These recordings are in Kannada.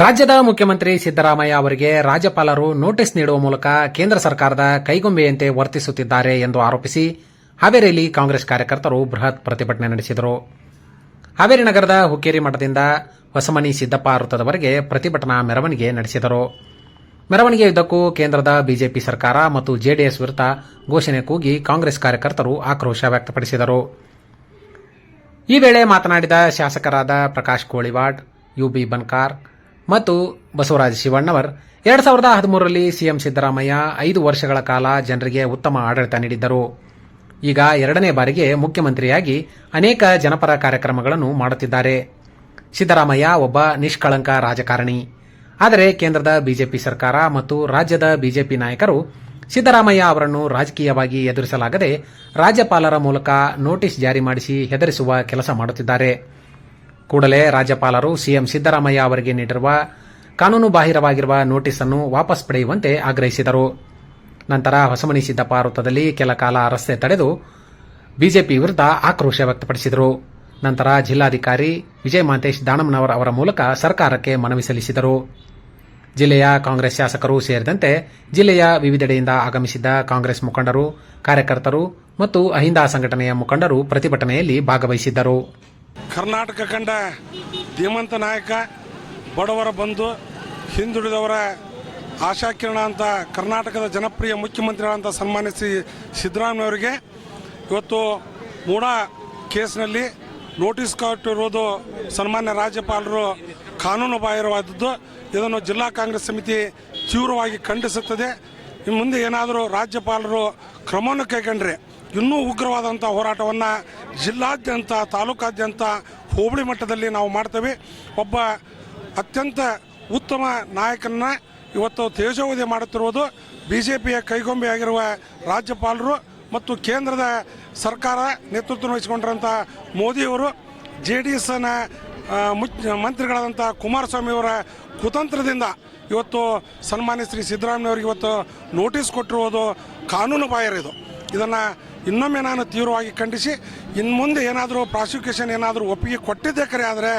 ರಾಜ್ಯದ ಮುಖ್ಯಮಂತ್ರಿ ಸಿದ್ದರಾಮಯ್ಯ ಅವರಿಗೆ ರಾಜ್ಯಪಾಲರು ನೋಟಿಸ್ ನೀಡುವ ಮೂಲಕ ಕೇಂದ್ರ ಸರ್ಕಾರದ ಕೈಗೊಂಬೆಯಂತೆ ವರ್ತಿಸುತ್ತಿದ್ದಾರೆ ಎಂದು ಆರೋಪಿಸಿ ಹಾವೇರಿಯಲ್ಲಿ ಕಾಂಗ್ರೆಸ್ ಕಾರ್ಯಕರ್ತರು ಬೃಹತ್ ಪ್ರತಿಭಟನೆ ನಡೆಸಿದರು. ಹಾವೇರಿ ನಗರದ ಹುಕ್ಕೇರಿ ಮಠದಿಂದ ಹೊಸಮನಿ ಸಿದ್ದಪ್ಪ ವೃತ್ತದವರೆಗೆ ಪ್ರತಿಭಟನಾ ಮೆರವಣಿಗೆ ನಡೆಸಿದರು. ಮೆರವಣಿಗೆಯುದ್ದಕ್ಕೂ ಕೇಂದ್ರದ ಬಿಜೆಪಿ ಸರ್ಕಾರ ಮತ್ತು ಜೆಡಿಎಸ್ ವಿರುದ್ಧ ಘೋಷಣೆ ಕೂಗಿ ಕಾಂಗ್ರೆಸ್ ಕಾರ್ಯಕರ್ತರು ಆಕ್ರೋಶ ವ್ಯಕ್ತಪಡಿಸಿದರು. ಈ ವೇಳೆ ಮಾತನಾಡಿದ ಶಾಸಕರಾದ ಪ್ರಕಾಶ್ ಕೋಳಿವಾಡ್ ಯುಬಿ ಬನ್ಕಾರ್ ಮತ್ತು ಬಸವರಾಜ ಶಿವಣ್ಣವರ್. ಎರಡ್ ಸಾವಿರದ ಹದಿಮೂರರಲ್ಲಿ ಸಿಎಂ ಸಿದ್ದರಾಮಯ್ಯ ಐದು ವರ್ಷಗಳ ಕಾಲ ಜನರಿಗೆ ಉತ್ತಮ ಆಡಳಿತ ನೀಡಿದ್ದರು. ಈಗ ಎರಡನೇ ಬಾರಿಗೆ ಮುಖ್ಯಮಂತ್ರಿಯಾಗಿ ಅನೇಕ ಜನಪರ ಕಾರ್ಯಕ್ರಮಗಳನ್ನು ಮಾಡುತ್ತಿದ್ದಾರೆ. ಸಿದ್ದರಾಮಯ್ಯ ಒಬ್ಬ ನಿಷ್ಕಳಂಕ ರಾಜಕಾರಣಿ. ಆದರೆ ಕೇಂದ್ರದ ಬಿಜೆಪಿ ಸರ್ಕಾರ ಮತ್ತು ರಾಜ್ಯದ ಬಿಜೆಪಿ ನಾಯಕರು ಸಿದ್ದರಾಮಯ್ಯ ಅವರನ್ನು ರಾಜಕೀಯವಾಗಿ ಎದುರಿಸಲಾಗದೆ ರಾಜ್ಯಪಾಲರ ಮೂಲಕ ನೋಟಿಸ್ ಜಾರಿ ಮಾಡಿಸಿ ಹೆದರಿಸುವ ಕೆಲಸ ಮಾಡುತ್ತಿದ್ದಾರೆ. ಕೂಡಲೇ ರಾಜ್ಯಪಾಲರು ಸಿಎಂ ಸಿದ್ದರಾಮಯ್ಯ ಅವರಿಗೆ ನೀಡಿರುವ ಕಾನೂನು ಬಾಹಿರವಾಗಿರುವ ನೋಟಿಸ್ ಅನ್ನು ವಾಪಸ್ ಪಡೆಯುವಂತೆ ಆಗ್ರಹಿಸಿದರು. ನಂತರ ಹೊಸಮನಿ ಸಿದ್ದಪ್ಪ ವೃತ್ತದಲ್ಲಿ ಕೆಲ ಕಾಲ ರಸ್ತೆ ತಡೆದು ಬಿಜೆಪಿ ವಿರುದ್ಧ ಆಕ್ರೋಶ ವ್ಯಕ್ತಪಡಿಸಿದರು. ನಂತರ ಜಿಲ್ಲಾಧಿಕಾರಿ ವಿಜಯ ಮಾಂತೇಶ್ ದಾನಮ್ಮನವರ್ ಅವರ ಮೂಲಕ ಸರ್ಕಾರಕ್ಕೆ ಮನವಿ ಸಲ್ಲಿಸಿದರು. ಜಿಲ್ಲೆಯ ಕಾಂಗ್ರೆಸ್ ಶಾಸಕರು ಸೇರಿದಂತೆ ಜಿಲ್ಲೆಯ ವಿವಿಧೆಡೆಯಿಂದ ಆಗಮಿಸಿದ್ದ ಕಾಂಗ್ರೆಸ್ ಮುಖಂಡರು, ಕಾರ್ಯಕರ್ತರು ಮತ್ತು ಅಹಿಂದ ಸಂಘಟನೆಯ ಮುಖಂಡರು ಪ್ರತಿಭಟನೆಯಲ್ಲಿ ಭಾಗವಹಿಸಿದ್ದರು. ಕರ್ನಾಟಕ ಕಂಡ ಧೀಮಂತ ನಾಯಕ ಬಡವರ ಬಂಧು, ಹಿಂದುಳಿದವರ ಆಶಾಕಿರಣ ಅಂತ ಕರ್ನಾಟಕದ ಜನಪ್ರಿಯ ಮುಖ್ಯಮಂತ್ರಿಗಳಂತ ಸನ್ಮಾನಿಸಿ ಸಿದ್ದರಾಮಯ್ಯವರಿಗೆ ಇವತ್ತು ಮೂಡ ಕೇಸ್ನಲ್ಲಿ ನೋಟಿಸ್ ಕೊಟ್ಟಿರುವುದು ಸನ್ಮಾನ್ಯ ರಾಜ್ಯಪಾಲರು ಕಾನೂನು ಬಾಹಿರವಾದದ್ದು. ಇದನ್ನು ಜಿಲ್ಲಾ ಕಾಂಗ್ರೆಸ್ ಸಮಿತಿ ತೀವ್ರವಾಗಿ ಖಂಡಿಸುತ್ತದೆ. ಇನ್ನು ಮುಂದೆ ಏನಾದರೂ ರಾಜ್ಯಪಾಲರು ಕ್ರಮವನ್ನು ಕೈಗೊಂಡ್ರೆ ಇನ್ನೂ ಉಗ್ರವಾದಂಥ ಹೋರಾಟವನ್ನು ಜಿಲ್ಲಾದ್ಯಂತ, ತಾಲೂಕಾದ್ಯಂತ ಹೋಬಳಿ ಮಟ್ಟದಲ್ಲಿ ನಾವು ಮಾಡ್ತೇವೆ. ಒಬ್ಬ ಅತ್ಯಂತ ಉತ್ತಮ ನಾಯಕನ ಇವತ್ತು ತೇಜೋವಧಿ ಮಾಡುತ್ತಿರುವುದು ಬಿ ಜೆ ಪಿಯ ಕೈಗೊಂಬೆಯಾಗಿರುವ ರಾಜ್ಯಪಾಲರು ಮತ್ತು ಕೇಂದ್ರದ ಸರ್ಕಾರ ನೇತೃತ್ವ ವಹಿಸಿಕೊಂಡಿರೋಂಥ ಮೋದಿಯವರು ಜೆ ಡಿ ಎಸ್ನ ಮಂತ್ರಿಗಳಾದಂಥ ಕುಮಾರಸ್ವಾಮಿಯವರ ಕುತಂತ್ರದಿಂದ ಇವತ್ತು ಸನ್ಮಾನ್ಯ ಶ್ರೀ ಸಿದ್ದರಾಮಯ್ಯವರಿಗೆ ಇವತ್ತು ನೋಟಿಸ್ ಕೊಟ್ಟಿರುವುದು ಕಾನೂನು ಬಾಹಿರ ಇದು. ಇದನ್ನು ಇನ್ನೊಮ್ಮೆ ನಾನು ತೀವ್ರವಾಗಿ ಖಂಡಿಸಿ ಇನ್ನು ಮುಂದೆ ಏನಾದರೂ ಪ್ರಾಸಿಕ್ಯೂಷನ್ ಏನಾದರೂ ಒಪ್ಪಿಗೆ ಕೊಟ್ಟಿದ್ದೇ ಕರೆ ಆದರೆ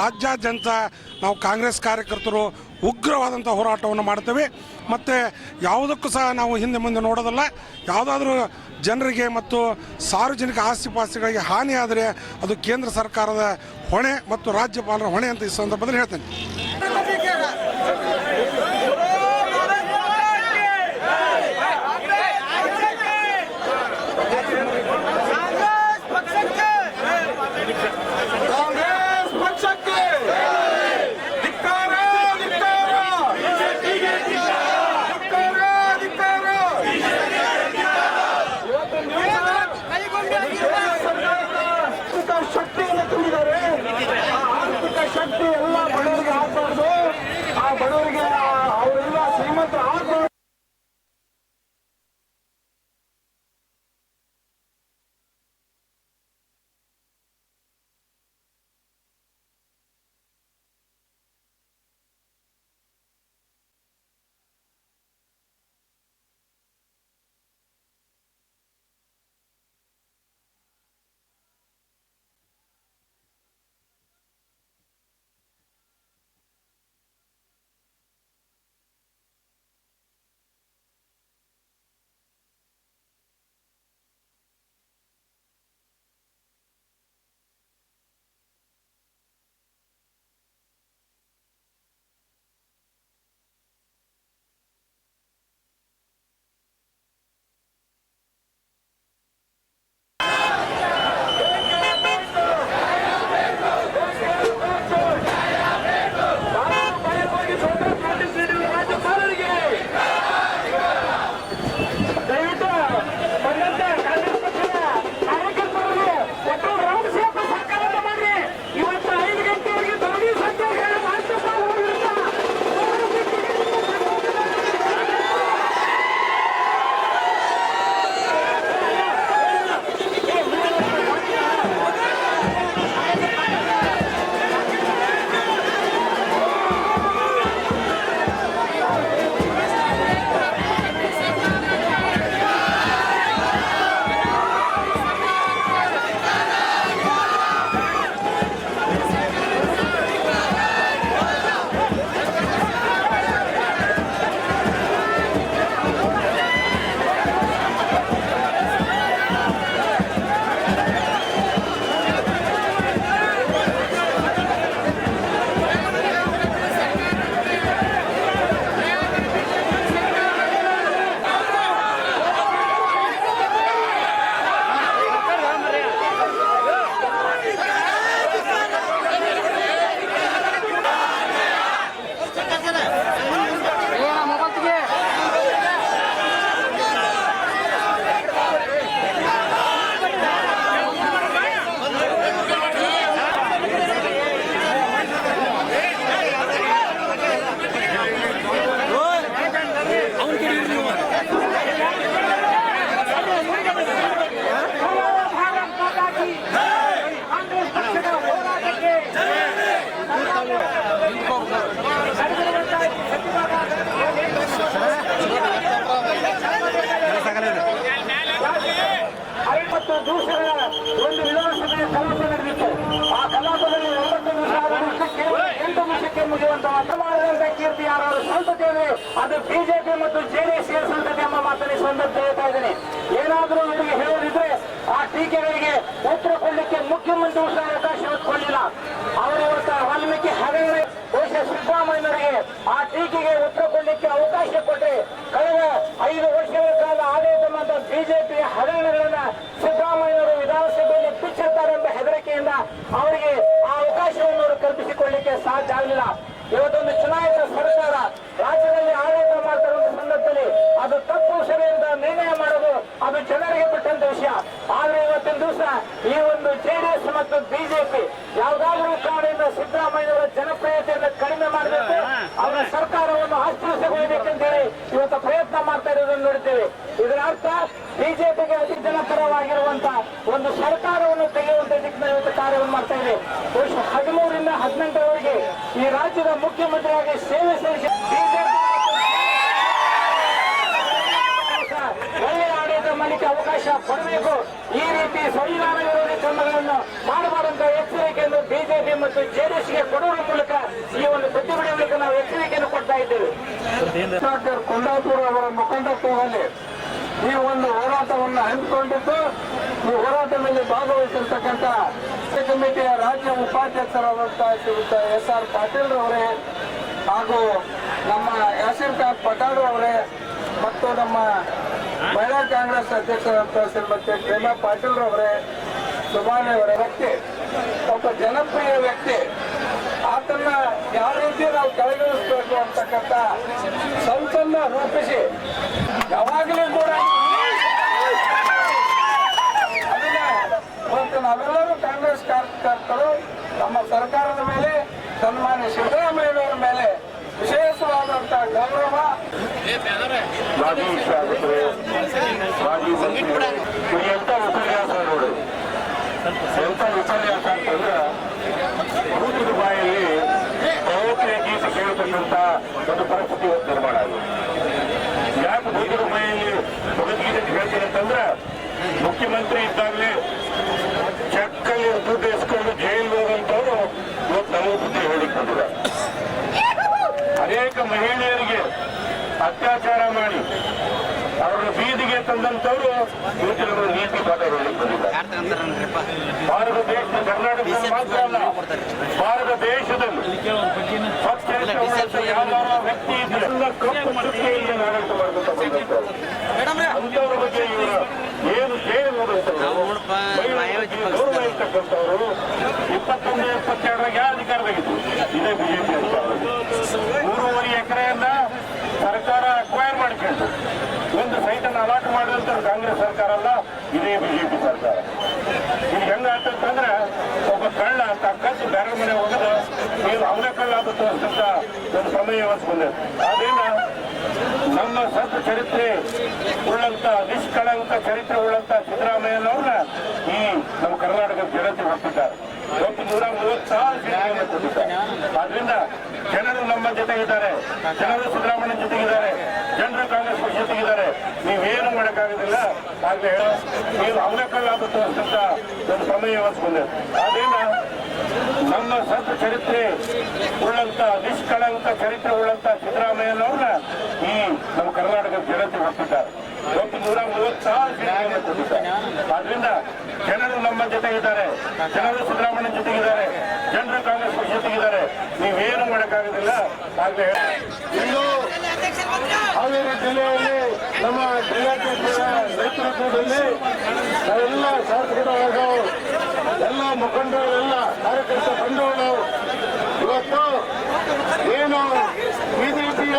ರಾಜ್ಯಾದ್ಯಂತ ನಾವು ಕಾಂಗ್ರೆಸ್ ಕಾರ್ಯಕರ್ತರು ಉಗ್ರವಾದಂಥ ಹೋರಾಟವನ್ನು ಮಾಡ್ತೇವೆ ಮತ್ತು ಯಾವುದಕ್ಕೂ ಸಹ ನಾವು ಹಿಂದೆ ಮುಂದೆ ನೋಡೋದಲ್ಲ. ಯಾವುದಾದ್ರೂ ಜನರಿಗೆ ಮತ್ತು ಸಾರ್ವಜನಿಕ ಆಸ್ತಿ ಪಾಸ್ತಿಗಳಿಗೆ ಹಾನಿ ಆದರೆ ಅದು ಕೇಂದ್ರ ಸರ್ಕಾರದ ಹೊಣೆ ಮತ್ತು ರಾಜ್ಯಪಾಲರ ಹೊಣೆ ಅಂತ ಈ ಸಂದರ್ಭದಲ್ಲಿ ಹೇಳ್ತೇನೆ. ದೂಸರ ಒಂದು ವಿಧಾನಸಭೆಯ ಕಲಾಪ ನಡೆದಿತ್ತು. ಆ ಕಲಾಪದಲ್ಲಿ ಒಂಬತ್ತು ನಿಮಿಷ ಎಂಟು ನಿಮಿಷಕ್ಕೆ ಮುಗಿಯುವಂತಹ ಅಸಮಾನದಂತ ಕೀರ್ತಿ ಯಾರಾದರೂ ಸಂತತಿಯಲ್ಲಿ ಅದು ಬಿಜೆಪಿ ಮತ್ತು ಜೆಡಿಎಸ್ ಸಂತತಿ ಎಂಬ ಮಾತನ್ನು ಸಂದರ್ಭ ಹೇಳ್ತಾ ಇದ್ದೀನಿ. ಏನಾದರೂ ಅವರಿಗೆ ಹೇಳೋದಿದ್ರೆ ಆ ಟೀಕೆಗಳಿಗೆ ಉತ್ತರ ಕೊಡಲಿಕ್ಕೆ ಮುಖ್ಯಮಂತ್ರಿ ಸಹ ಅವಕಾಶ ಕೊಡಲಿಲ್ಲ ಅವರು ಇವತ್ತು ವಾಲ್ಮೀಕಿ ಹಗರಣ ಬಹುಶಃ ಸಿದ್ದರಾಮಯ್ಯನವರಿಗೆ ಆ ಟೀಕೆಗೆ ಉತ್ತರ ಕೊಡಲಿಕ್ಕೆ ಅವಕಾಶ ಕೊಟ್ಟರೆ ಕಳೆದ ಐದು ವರ್ಷಗಳ ಕಾಲ ಆಡಳಿತ ಬಿಜೆಪಿ ಬಿಜೆಪಿಯ ಅವರಿಗೆ ಆ ಅವಕಾಶವನ್ನು ಅವರು ಕಲ್ಪಿಸಿಕೊಳ್ಳಿಕ್ಕೆ ಸಾಧ್ಯ ಆಗಲಿಲ್ಲ. ಇವತ್ತೊಂದು ಚುನಾಯಿತ ಸರ್ಕಾರ ರಾಜ್ಯದಲ್ಲಿ ಆಡಳಿತ ಮಾಡ್ತಾ ಇರುವಂತ ಸಂದರ್ಭದಲ್ಲಿ ಅದು ತಪ್ಪು ಸಭೆಯಿಂದ ನಿರ್ಣಯ ಮಾಡೋದು ಅದು ಜನರಿಗೆ ಬಿಟ್ಟಂತ ವಿಷಯ. ಆದ್ರೆ ಇವತ್ತಿನ ದಿವಸ ಈ ಒಂದು ಜೆಡಿಎಸ್ ಮತ್ತು ಬಿಜೆಪಿ ಯಾವ್ದಾದ್ರೂ ಕಾರಣದಿಂದ ಸಿದ್ದರಾಮಯ್ಯವರ ಜನಪ್ರಿಯತೆಯನ್ನು ಕಡಿಮೆ ಮಾಡಬೇಕು. ಅವರ ಸರ್ಕಾರವನ್ನು ಅಸ್ಥಿರಗೊಳಿಸಬೇಕೆಂತೇಳಿ ಇವತ್ತು ಪ್ರಯತ್ನ ಮಾಡ್ತಾ ಇರೋದನ್ನು ನೋಡ್ತೇವೆ ಇದರ ಅರ್ಥ ಬಿಜೆಪಿಗೆ ಅತಿ ಜನಪರವಾಗಿರುವಂತ ಒಂದು ಸರ್ಕಾರವನ್ನು ತೆಗೆಯುವಂತ ದಿಕ್ಕಿನಲ್ಲಿ ಇವತ್ತು ಮಾಡ್ತಾ ಇದೆ ವರ್ಷ ಹದಿಮೂರರಿಂದ ಹದಿನೆಂಟರವರೆಗೆ ಈ ರಾಜ್ಯದ ಮುಖ್ಯಮಂತ್ರಿಯಾಗಿ ಸೇವೆ ಸಲ್ಲಿಸಿ ಒಳ್ಳೆಯ ಆಡಳಿತ ಮಾಡಲಿಕ್ಕೆ ಅವಕಾಶ ಕೊಡಬೇಕು. ಈ ರೀತಿ ಸಂವಿಧಾನ ವಿರೋಧಿ ಕ್ರಮಗಳನ್ನು ಮಾಡಬಾರಂತ ಎಚ್ಚರಿಕೆಯನ್ನು ಬಿಜೆಪಿ ಮತ್ತು ಜೆಡಿಎಸ್ಗೆ ಕೊಡುವ ಮೂಲಕ ಈ ಒಂದು ಪ್ರತಿಭಟನೆಗಳಿಗೆ ನಾವು ಎಚ್ಚರಿಕೆಯನ್ನು ಕೊಡ್ತಾ ಇದ್ದೇವೆ. ಡಾಕ್ಟರ್ ಕುಂದಾಪುರ ಅವರ ಮುಖಂಡತ್ವದಲ್ಲಿ ಈ ಒಂದು ಹೋರಾಟವನ್ನು ಹಮ್ಮಿಕೊಂಡಿದ್ದು ಈ ಹೋರಾಟದಲ್ಲಿ ಭಾಗವಹಿಸಿರ್ತಕ್ಕಂಥ ಕಮಿಟಿಯ ರಾಜ್ಯ ಉಪಾಧ್ಯಕ್ಷರಾದಂತಹ ಶ್ರೀಯುತ ಎಸ್ ಆರ್ ಪಾಟೀಲ್ ರವರೇ ಹಾಗೂ ನಮ್ಮ ಯಾಸೀರ್ ಖಾನ್ ಪಟಾಣ್ ಅವರೇ ಮತ್ತು ನಮ್ಮ ಮಹಿಳಾ ಕಾಂಗ್ರೆಸ್ ಅಧ್ಯಕ್ಷರಾದಂತಹ ಶ್ರೀಮತಿ ಪ್ರೇಮಾ ಪಾಟೀಲ್ ರವರೇ ಸುಮಾನಿ ಅವರ ವ್ಯಕ್ತಿ, ಒಬ್ಬ ಜನಪ್ರಿಯ ವ್ಯಕ್ತಿ. ಆತನ್ನ ಯಾವ ರೀತಿ ನಾವು ಕೆಳಗಿಳಿಸ್ಬೇಕು ಅಂತಕ್ಕಂಥ ಸಂಸನ್ನ ರೂಪಿಸಿ, ಯಾವಾಗಲೂ ಕೂಡ ಇವತ್ತು ನಾವೆಲ್ಲರೂ ಕಾಂಗ್ರೆಸ್ ಕಾರ್ಯಕರ್ತರು. ನಮ್ಮ ಸರ್ಕಾರದ ಮೇಲೆ, ಸನ್ಮಾನ್ಯ ಸಿದ್ದರಾಮಯ್ಯನವರ ಮೇಲೆ ವಿಶೇಷವಾದಂತಹ ಗೌರವ. ಭೂತದ ಬಾಯಲ್ಲಿ ಗೀತೆ ಒಂದು ಪರಿಸ್ಥಿತಿ ನಿರ್ಮಾಣ ಆಗಿದೆ. ಯಾಕೆ ಬಾಯಲ್ಲಿ ಅಂತಂದ್ರೆ, ಮುಖ್ಯಮಂತ್ರಿ ಇದ್ದಾಗಲೇ ಅತ್ಯಾಚಾರ ಮಾಡಿ ಅವರನ್ನು ಬೀದಿಗೆ ತಂದಂತವರು ಇವತ್ತಿನ ನೀತಿ ಪಾಠ ಬಂದಿದ್ದಾರೆ. ಭಾರತ ದೇಶದ ಕರ್ನಾಟಕ ಮಾತ್ರ ಅಲ್ಲ ಭಾರತ ದೇಶದಲ್ಲಿ ಯಾವ ಯಾವ್ದಾರ ವ್ಯಕ್ತಿ ಕಪ್ಪು ಆಡಳಿತ ಬಂದಂತವ್ರು. ಅಂತವ್ರ ಬಗ್ಗೆ ಇವರ ಏನು ಸೇವೆ ಗೌರವ ಇರ್ತಕ್ಕಂಥವ್ರು ಇಪ್ಪತ್ತೊಂದು ಇಪ್ಪತ್ತೆರಡರಾಗ ಯಾವ ಅಧಿಕಾರದಾಗಿತ್ತು ಇದೇ ಬಿಜೆಪಿ ಅಧಿಕಾರ ಮೂರುವರೆ ಎಕರೆಯನ್ನ ಸರ್ಕಾರ ಅಕ್ವೈರ್ ಮಾಡ್ಕೊಂಡು ಒಂದು ಸೈಟನ್ನು ಅಲಾಟ್ ಮಾಡಿದಂತ ಕಾಂಗ್ರೆಸ್ ಸರ್ಕಾರ ಅಲ್ಲ ಇದೇ ಬಿಜೆಪಿ ಸರ್ಕಾರ ಈಗ ಹೆಂಗಾಗ್ತಂದ್ರೆ ಒಬ್ಬ ಕಳ್ಳ ಅಂತ ಕದ್ದು ಬೇರೆ ಮನೆ ಹೋಗದ ನೀವು ಅವನ ಅಂತ ಒಂದು ಇವತ್ತು ಬಂದಿದೆ ಆದ್ರಿಂದ ನಮ್ಮ ಸತ್ ಚರಿತ್ರೆ ಉಳ್ಳಂತ ನಿಷ್ಕಳಂಕ ಚರಿತ್ರೆ ಉಳ್ಳಂತ ಸಿದ್ದರಾಮಯ್ಯನವ್ರನ್ನ ಈ ನಮ್ಮ ಕರ್ನಾಟಕದ ಜನತೆ ಒಪ್ಪಿದ್ದಾರೆ ಒಟ್ಟು ನೂರ ಮೂವತ್ತಾರು ಸೀಟುಗಳನ್ನು ಆದ್ರಿಂದ ಜನರು ನಮ್ಮ ಜೊತೆಗಿದ್ದಾರೆ. ಜನರು ಸಿದ್ದರಾಮಯ್ಯ ಜೊತೆಗಿದ್ದಾರೆ. ಜನರು ಕಾಂಗ್ರೆಸ್ ಪಕ್ಷ ಜೊತೆಗಿದ್ದಾರೆ. ನೀವೇನು ಮಾಡೋಕ್ಕಾಗೋದಿಲ್ಲ. ಹಾಗೆ ನೀವು ಅವನ ಅಂತ ಒಂದು ಇವತ್ತು ಬಂದಿದೆ ಆದ್ರಿಂದ ಚರಿತ್ರೆ ಉಳ್ಳಂತ, ನಿಷ್ಕಳಂಕ ಚರಿತ್ರೆ ಉಳ್ಳಂತ ಸಿದ್ದರಾಮಯ್ಯನವ್ರನ್ನ ಈ ನಮ್ಮ ಕರ್ನಾಟಕದ ಜನತೆ ಒಪ್ಪಿದ್ದಾರೆ ಒಟ್ಟು ನೂರ ಮೂವತ್ತಾರು ಆದ್ರಿಂದ ಜನರು ನಮ್ಮ ಜೊತೆ ಇದ್ದಾರೆ. ಜನರು ಸಿದ್ದರಾಮಯ್ಯ ಜೊತೆಗಿದ್ದಾರೆ ಜನರು ಕಾಂಗ್ರೆಸ್ ಜೊತೆಗಿದ್ದಾರೆ ನೀವೇನು ಮಾಡೋಕ್ಕಾಗೋದಿಲ್ಲ ಇಂದು ಹಾವೇರಿ ಜಿಲ್ಲೆಯಲ್ಲಿ ನಮ್ಮ ಜಿಲ್ಲಾಧ್ಯಕ್ಷರ ನೇತೃತ್ವದಲ್ಲಿ ಎಲ್ಲ ಶಾಸಕರ ವರ್ಗ ಎಲ್ಲ ಮುಖಂಡರುಗಳೆಲ್ಲ ಕಾರ್ಯಕರ್ತ ಬಂಧುಗಳು ಇವತ್ತು ಏನು ಬಿಜೆಪಿಯ